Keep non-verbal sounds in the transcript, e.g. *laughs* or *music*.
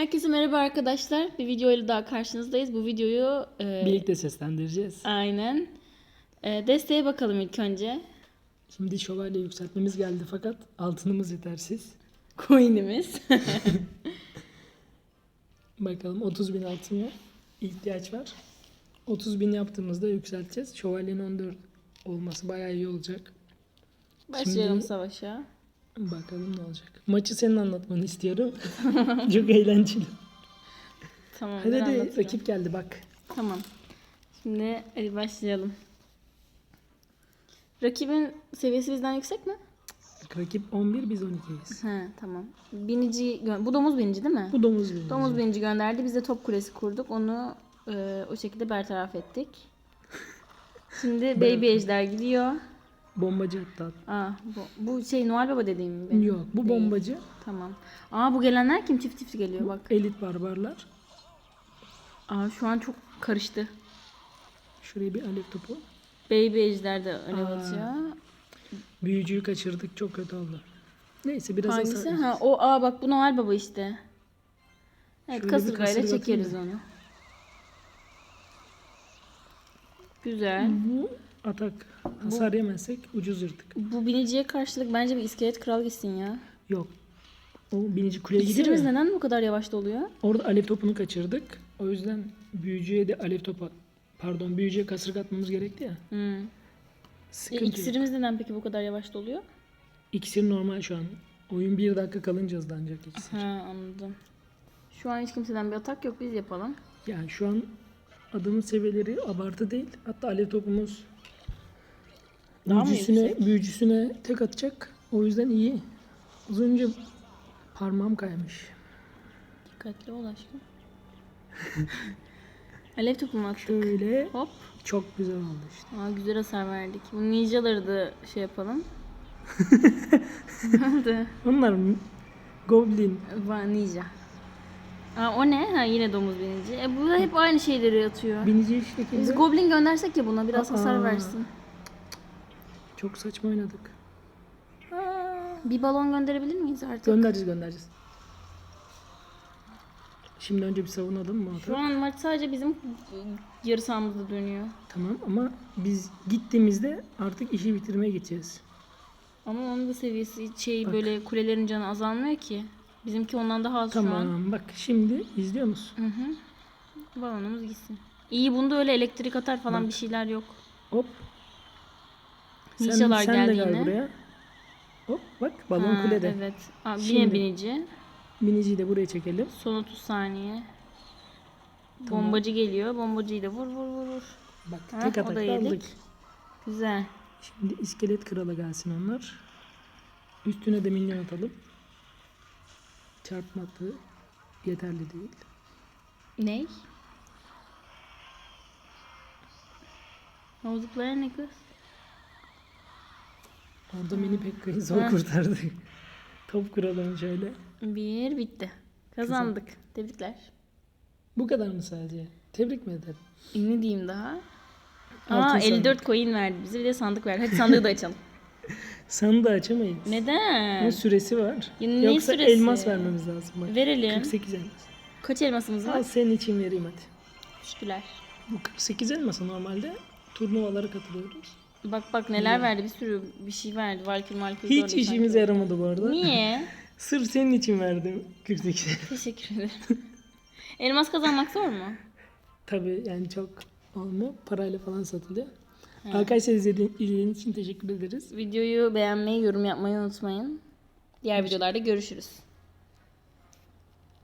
Herkese merhaba arkadaşlar. Bir videoyla daha karşınızdayız. Bu videoyu e, Birlikte seslendireceğiz. aynen e, desteğe bakalım ilk önce. Şimdi şövalye yükseltmemiz geldi fakat altınımız yetersiz. Coin'imiz. *laughs* Bakalım 30 bin altına ihtiyaç var. 30 bin yaptığımızda yükselteceğiz. Şövalyenin 14 olması bayağı iyi olacak. Başlayalım Şimdi- savaşa. Bakalım ne olacak. Maçı senin anlatmanı istiyorum. *laughs* Çok eğlenceli. Tamam. Hadi hadi rakip geldi bak. Tamam. Şimdi hadi başlayalım. Rakibin seviyesi bizden yüksek mi? Rakip 11 biz 12'yiz. He tamam. Binici bu domuz binici değil mi? Bu domuz benim. Domuz binici gönderdi. Biz de top kulesi kurduk. Onu e, o şekilde bertaraf ettik. Şimdi baby ejder gidiyor. Bombacı hatta. Aa, bu, bu şey Noel Baba dediğim mi benim? Yok bu Değil. bombacı. Tamam. Aa bu gelenler kim? Çift çift geliyor bak. Elit barbarlar. Aa şu an çok karıştı. Şuraya bir alev topu. Baby ejder de alev Aa. atıyor. Büyücüyü kaçırdık çok kötü oldu. Neyse biraz Hangisi? hasar- Ha o aa bak bu Noel Baba işte. Evet Şöyle bir kasırgayla kasırga çekeriz atayım onu. Güzel. Bu atak. Hasar yemezsek ucuz yırtık. Bu biniciye karşılık bence bir iskelet kral gitsin ya. Yok. O binici kuleye gidiyor İksirimiz ya. neden bu kadar yavaş doluyor? Orada alev topunu kaçırdık. O yüzden büyücüye de alev topu pardon büyücüye kasırga atmamız gerekti ya. Hmm. E, Sıkıntı yok. iksirimiz neden peki bu kadar yavaş doluyor? İksir normal şu an. Oyun bir dakika kalınca hızlanacak iksir. Ha anladım. Şu an hiç kimseden bir atak yok biz yapalım. Yani şu an adamın seviyeleri abartı değil. Hatta alev topumuz Daha mı büyücüsüne, büyücüsüne tek atacak. O yüzden iyi. Az önce parmağım kaymış. Dikkatli ol aşkım. *laughs* Alev topu mu attık? Şöyle Hop. çok güzel oldu işte. Aa, güzel hasar verdik. Bu ninjaları da şey yapalım. *laughs* ne oldu? Onlar goblin. Va ninja. Aa, o ne? Ha, yine domuz binici. E, bu da hep aynı şeyleri atıyor. Binici Biz şekilde goblin göndersek ya buna biraz hasar Aa. versin. Çok saçma oynadık. Bir balon gönderebilir miyiz artık? Göndereceğiz göndereceğiz. Şimdi önce bir savunalım mı? Şu an maç sadece bizim yarı sahamızda dönüyor. Tamam ama biz gittiğimizde artık işi bitirmeye gideceğiz. Ama onun da seviyesi şey Bak. böyle kulelerin canı azalmıyor ki. Bizimki ondan daha az şu an. Tamam bak şimdi izliyor musun? Hı hı. Balonumuz gitsin. İyi bunda öyle elektrik atar falan bir şeyler yok. Hop. Sen, Ninjalar sen geldi de gel yine. buraya. Hop bak balon Ha, kulede. Evet. Aa, yine binici. Biniciyi de buraya çekelim. Son 30 saniye. Tamam. Bombacı geliyor. Bombacıyı da vur vur vur vur. Bak Ha, tek yedik. aldık. Güzel. Şimdi iskelet kralı gelsin onlar. Üstüne de minyon atalım. Çarpması yeterli değil. Ney? O zıplayan ne kız? Orada mini Pekka'yı zor Ha. kurtardık. Top kuralım şöyle. Bir bitti. Kazandık. Tebrikler. Bu kadar mı sadece? Tebrik mi ederim? E, Ne diyeyim daha? Altın Aa sandık. 54 coin verdi bize bir de sandık verdi. Hadi sandığı da açalım. *laughs* Sandığı açamayız. Neden? Ama süresi var. Ya ne Yoksa süresi? elmas vermemiz lazım. Bak. Verelim. 48 elmas. Kaç elmasımız Al var? senin için vereyim hadi. Teşekkürler. Bu 48 elmasa normalde turnuvalara katılıyoruz. Bak bak neler verdi bir sürü bir şey verdi. Valkür malkür Hiç gördüm işimize sanki. yaramadı bu arada. Niye? *laughs* Sırf senin için verdim 48. *laughs* Teşekkür ederim. Elmas kazanmak zor mu? Tabii yani çok olmuyor. Parayla falan satılıyor. Arkadaşlar izlediğin, izlediğiniz için teşekkür ederiz. Videoyu beğenmeyi, yorum yapmayı unutmayın. Diğer videolarda görüşürüz.